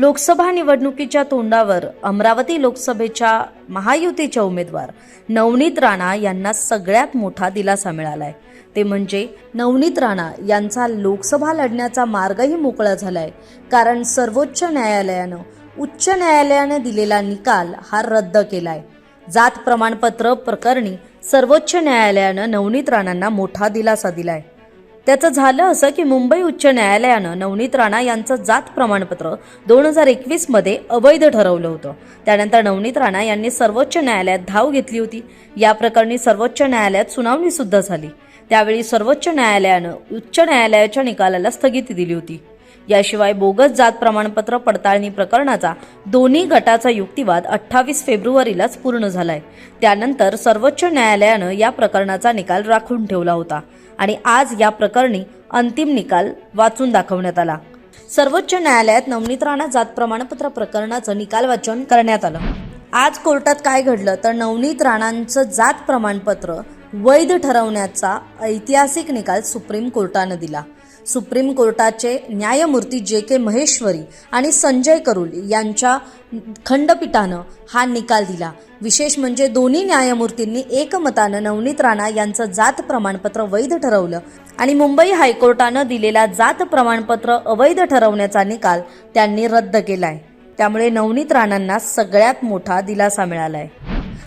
लोकसभा निवडणुकीच्या तोंडावर अमरावती लोकसभेच्या महायुतीच्या उमेदवार नवनीत राणा यांना सगळ्यात मोठा दिलासा मिळालाय. ते म्हणजे नवनीत राणा यांचा लोकसभा लढण्याचा मार्गही मोकळा झालाय. कारण सर्वोच्च न्यायालयानं उच्च न्यायालयानं दिलेला निकाल हा रद्द केलाय. जात प्रमाणपत्र प्रकरणी सर्वोच्च न्यायालयानं नवनीत राणांना मोठा दिलासा दिलाय. त्याचं झालं असं की मुंबई उच्च न्यायालयानं नवनीत राणा यांचं जात प्रमाणपत्र दोन हजार एकवीसमध्ये अवैध ठरवलं होतं. त्यानंतर नवनीत राणा यांनी सर्वोच्च न्यायालयात धाव घेतली होती. या प्रकरणी सर्वोच्च न्यायालयात सुनावणी सुद्धा झाली. त्यावेळी सर्वोच्च न्यायालयानं उच्च न्यायालयाच्या निकालाला स्थगिती दिली होती. याशिवाय बोगस जात प्रमाणपत्र पडताळणी प्रकरणाचा दोन्ही गटाचा युक्तिवाद अठ्ठावीस फेब्रुवारीलाच पूर्ण झालाय. त्यानंतर सर्वोच्च न्यायालयानं या प्रकरणाचा निकाल राखून ठेवला होता. आणि आज या प्रकरणी अंतिम निकाल वाचून दाखवण्यात आला. सर्वोच्च न्यायालयात नवनीत राणा जात प्रमाणपत्र प्रकरणाचं निकाल वाचन करण्यात आलं. आज कोर्टात काय घडलं तर नवनीत राणांचं जात प्रमाणपत्र वैध ठरवण्याचा ऐतिहासिक निकाल सुप्रीम कोर्टानं दिला. सुप्रीम कोर्टाचे न्यायमूर्ती जे के महेश्वरी आणि संजय करुल यांच्या खंडपीठानं हा निकाल दिला. विशेष म्हणजे दोन्ही न्यायमूर्तींनी एकमतानं नवनीत राणा यांचं जात प्रमाणपत्र वैध ठरवलं आणि मुंबई हायकोर्टानं दिलेला जात प्रमाणपत्र अवैध ठरवण्याचा निकाल त्यांनी रद्द केलाय. त्यामुळे नवनीत राणांना सगळ्यात मोठा दिलासा मिळालाय.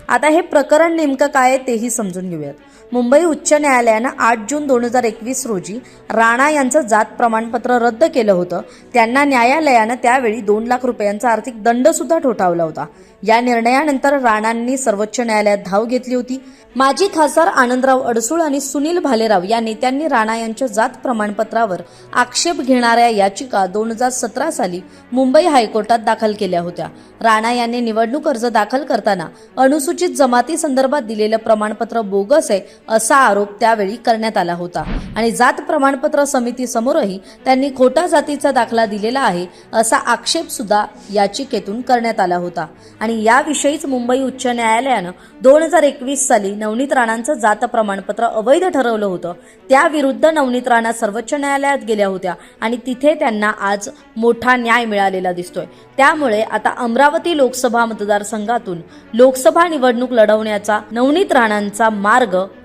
आता हे प्रकरण नेमकं काय आहे तेही समजून घेऊयात. मुंबई उच्च न्यायालयानं आठ जून दोन हजार एकवीस रोजी राणा यांचं जात प्रमाणपत्र रद्द केलं होतं. त्यांना न्यायालयानं त्यावेळी दोन लाख रुपयांचा आर्थिक दंड सुद्धा ठोठावला होता. या निर्णयानंतर राणांनी सर्वोच्च न्यायालयात धाव घेतली होती. माजी खासदार आनंदराव अडसूळ आणि सुनील भालेराव या नेत्यांनी राणा यांच्या जात प्रमाणपत्रावर आक्षेप घेणाऱ्या याचिका दोन हजार सतरा साली मुंबई हायकोर्टात दाखल केल्या होत्या. राणा यांनी निवडणूक अर्ज दाखल करताना अनुसूचित जमाती संदर्भात दिलेलं प्रमाणपत्र बोगस आहे असा आरोप त्यावेळी करण्यात आला होता. आणि जात प्रमाणपत्र समितीसमोरही त्यांनी खोटा जातीचा दाखला दिलेला आहे असा आक्षेप सुद्धा याचिकेतून करण्यात आला होता. आणि याविषयीच मुंबई उच्च न्यायालयानं दोन हजार एकवीस साली नवनीत राणांचं जात प्रमाणपत्र अवैध ठरवलं होतं. त्याविरुद्ध नवनीत राणा सर्वोच्च न्यायालयात गेल्या होत्या आणि तिथे त्यांना आज मोठा न्याय मिळालेला दिसतोय. त्यामुळे आता अमरावती लोकसभा मतदारसंघातून लोकसभा निवडणूक लढवण्याचा नवनीत राणांचा मार्ग